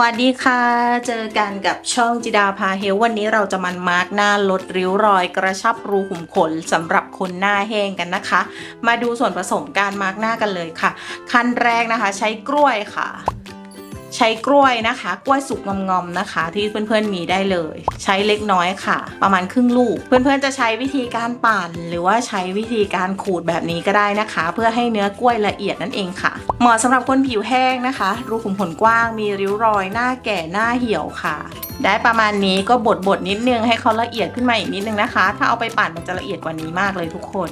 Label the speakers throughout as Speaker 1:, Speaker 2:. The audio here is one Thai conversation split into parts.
Speaker 1: วัสดีค่ะ เจอกันกับช่องจิดาพาเฮลวันนี้เราจะมันมาร์กหน้าลดริ้วรอย กระชับรูขุมขนสำหรับคนหน้าแห้งกันนะคะ มาดูส่วนผสมการมาร์กหน้ากันเลยค่ะ ขั้นแรกนะคะ ใช้กล้วยค่ะ ช้กล้วยนะคะ กล้วยสุกงอมๆนะคะ ที่เพื่อนๆมีได้เลย ใช้เล็กน้อยค่ะ ประมาณครึ่งลูก เพื่อนๆจะใช้วิธีการปั่น หรือว่าใช้วิธีการขูดแบบนี้ก็ได้นะคะ เพื่อให้เนื้อกล้วยละเอียดนั่นเองค่ะ เหมาะสำหรับคนผิวแห้งนะคะ รูขุมขนกว้างมีริ้วรอยหน้าแก่หน้าเหี่ยวค่ะ ได้ประมาณนี้ก็บดบดๆนิดนึงให้เขาละเอียดขึ้นมาอีกนิดนึงนะคะ ถ้าเอาไปปั่นมันจะละเอียดกว่านี้มากเลยทุกคน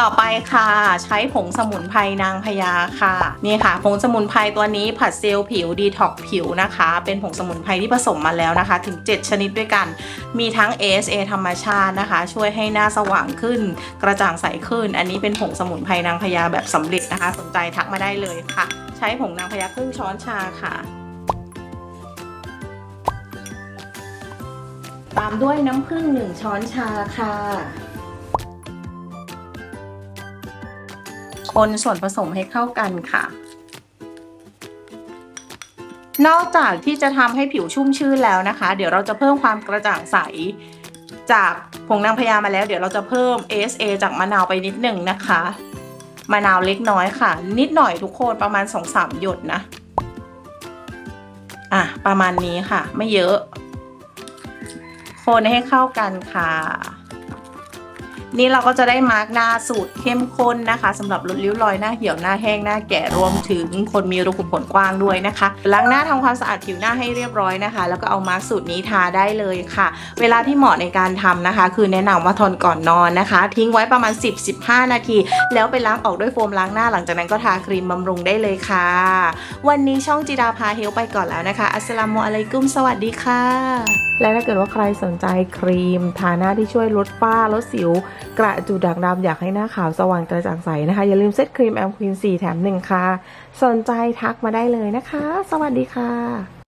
Speaker 1: ต่อไปค่ะ ใช้ผงสมุนไพรนางพญาค่ะนี่ค่ะ ผงสมุนไพรตัวนี้ผัดเซลล์ผิวดีท็อกผิวนะคะ เป็นผงสมุนไพรที่ผสมมาแล้วนะคะ ถึง 7 ชนิดด้วยกัน มีทั้ง ASA ธรรมชาตินะคะ ช่วยให้หน้าสว่างขึ้น กระจ่างใสขึ้น อันนี้เป็นผงสมุนไพรนางพญาแบบสำเร็จนะคะ สนใจทักมาได้เลยค่ะ ใช้ผงนางพญาครึ่งช้อนชาค่ะตามด้วยน้ำผึ้งหนึ่งช้อนชาค่ะ คนส่วนผสมให้เข้ากันค่ะ นอกจากที่จะทำให้ผิวชุ่มชื่นแล้วนะคะ เดี๋ยวเราจะเพิ่มความกระจ่างใส จากผงนางพญามาแล้ว เดี๋ยวเราจะเพิ่ม ASA จากมะนาวไปนิดหนึ่งนะคะ มะนาวเล็กน้อยค่ะ นิดหน่อยทุกคนประมาณ 2-3 หยดนะ อะ ประมาณนี้ค่ะ ไม่เยอะ คนให้เข้ากันค่ะ นี่เราก็จะได้มาร์กหน้าสูตรเข้มข้นนะคะสำหรับลดริ้วรอยหน้าเหี่ยวหน้าแห้งหน้าแก่รวมถึงคนมีรูขุมขนกว้างด้วยนะคะล้างหน้าทำความสะอาดผิวหน้าให้เรียบร้อยนะคะ แล้วก็เอามาร์กสูตรนี้ทาได้เลยค่ะ เวลาที่เหมาะในการทำนะคะ คือแนะนำว่าทนก่อนนอนนะคะ ทิ้งไว้ประมาณ 10-15 นาที แล้วไปล้างออกด้วยโฟมล้างหน้าหลังจากนั้นก็ทาครีมบำรุงได้เลยค่ะ วันนี้ช่องจิดาพาเฮลไปก่อนแล้วนะคะอัสสลามุอะลัยกุมสวัสดีค่ะ
Speaker 2: และถ้าเกิดว่าใครสนใจครีม ทาหน้าที่ช่วยลดฝ้าลดสิวกระจุดด่างดำอยากให้หน้าขาวสว่างกระจ่างใสนะคะ อย่าลืมเซตครีมแอมควีน4แถม1ค่ะ สนใจทักมาได้เลยนะคะ สวัสดีค่ะ